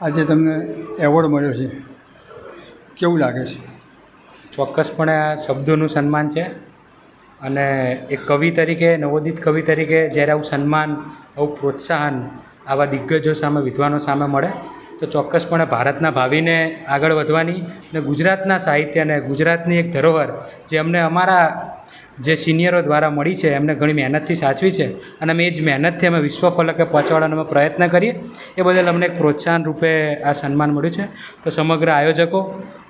આજે તમને એવોર્ડ મળ્યો છે. કેવું લાગે છે? ચોક્કસપણે આ શબ્દોનું સન્માન છે અને એક કવિ તરીકે, નવોદિત કવિ તરીકે જ્યારે આવું સન્માન, આવું પ્રોત્સાહન આવા દિગ્ગજો સામે, વિદ્વાનો સામે મળે તો ચોક્કસપણે ભારતના ભાવિને આગળ વધવાની અને ગુજરાતના સાહિત્યને ગુજરાતની એક ધરોહર જે અમને અમારા જે સિનિયરો દ્વારા મળી છે, એમને ઘણી મહેનતથી સાચવી છે અને અમે એ જ મહેનતથી અમે વિશ્વ ફલકે પહોંચાડવાનો અમે પ્રયત્ન કરીએ. એ બદલ અમને એક પ્રોત્સાહન રૂપે આ સન્માન મળ્યું છે. તો સમગ્ર આયોજકો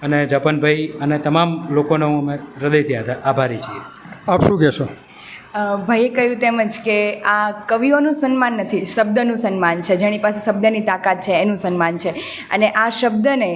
અને જપનભાઈ અને તમામ લોકોનો હું અમે હૃદયથી આભારી છીએ. આપ શું કહેશો? ભાઈએ કહ્યું તેમજ કે આ કવિઓનું સન્માન નથી, શબ્દનું સન્માન છે, જેની પાસે શબ્દની તાકાત છે, એનું સન્માન છે. અને આ શબ્દને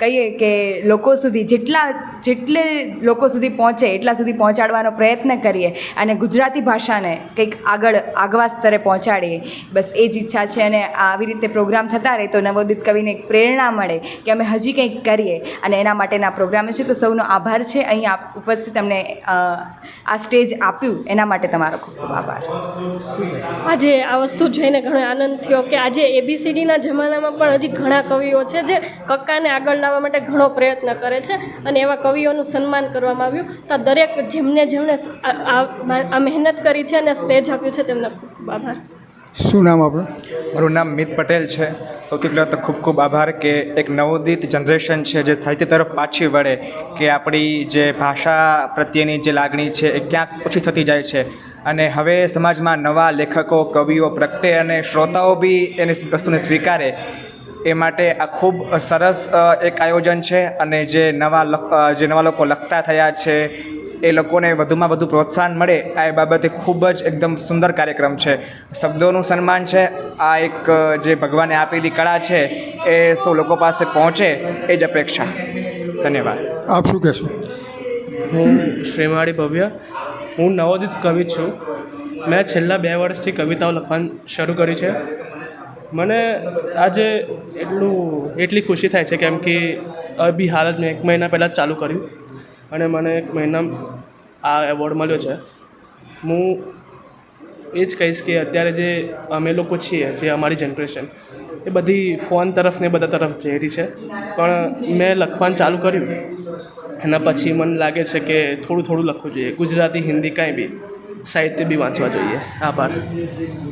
કહીએ કે લોકો સુધી જેટલા, જેટલે લોકો સુધી પહોંચે, એટલા સુધી પહોંચાડવાનો પ્રયત્ન કરીએ અને ગુજરાતી ભાષાને કંઈક આગળ, આગવા સ્તરે પહોંચાડીએ, બસ એ જ ઈચ્છા છે. અને આવી રીતે પ્રોગ્રામ થતા રહે તો નવોદિત કવિને એક પ્રેરણા મળે કે અમે હજી કંઈક કરીએ અને એના માટેના પ્રોગ્રામ છે. તો સૌનો આભાર છે. અહીં ઉપસ્થિત અમને આ સ્ટેજ આપ્યું એના માટે તમારો ખૂબ ખૂબ આભાર. આજે આ વસ્તુ જોઈને ઘણો આનંદ થયો કે આજે એબીસીડીના જમાનામાં પણ હજી ઘણા કવિઓ છે જે કક્કાને આગળ લાવવા માટે ઘણો પ્રયત્ન કરે છે અને એવા કવિઓનું સન્માન કરવામાં આવ્યું. તો દરેક જેમને જેમણે આ મહેનત કરી છે અને સ્ટેજ આપ્યું છે, તેમનો ખૂબ ખૂબ આભાર. શું નામ આપણું? મારું નામ મિત પટેલ છે. સૌથી પહેલાં તો ખૂબ ખૂબ આભાર કે એક નવોદિત જનરેશન છે જે સાહિત્ય તરફ પાછી વળે કે આપણી જે ભાષા પ્રત્યેની જે લાગણી છે એ ક્યાંક ઓછી થતી જાય છે. અને હવે સમાજમાં નવા લેખકો, કવિઓ, પ્રગટે અને શ્રોતાઓ બી એની વસ્તુને સ્વીકારે એ માટે આ ખૂબ સરસ એક આયોજન છે. અને જે નવા લખ જે નવા લોકો લખતા થયા છે એ લોકોને વધુમાં વધુ પ્રોત્સાહન મળે આ એ બાબતે ખૂબ જ એકદમ સુંદર કાર્યક્રમ છે. શબ્દોનું સન્માન છે આ એક જે ભગવાને આપેલી કળા છે એ સૌ લોકો પાસે પહોંચે એ જ અપેક્ષા. ધન્યવાદ. આપ શું કહેશો? હું શ્રીમાળી ભવ્ય. હું નવોદિત કવિ છું. મેં છેલ્લા બે વર્ષથી કવિતાઓ લખવાનું શરૂ કરી છે. મને આજે એટલું એટલી ખુશી થાય છે કેમ કે અભી હાલ મેં એક મહિના પહેલાં જ ચાલુ કર્યું. અને મને એક મહિના આ એવોર્ડ મળ્યો છે. હું એ જ કહીશ કે અત્યારે જે અમે લોકો છીએ, જે અમારી જનરેશન એ બધી ફોન તરફ ને બધા તરફ જઈ રહી છે. પણ મેં લખવાનું ચાલુ કર્યું. એના પછી મને લાગે છે કે થોડું થોડું લખવું જોઈએ. ગુજરાતી, હિન્દી કાંઈ બી, સાહિત્ય બી વાંચવા જોઈએ. આભાર.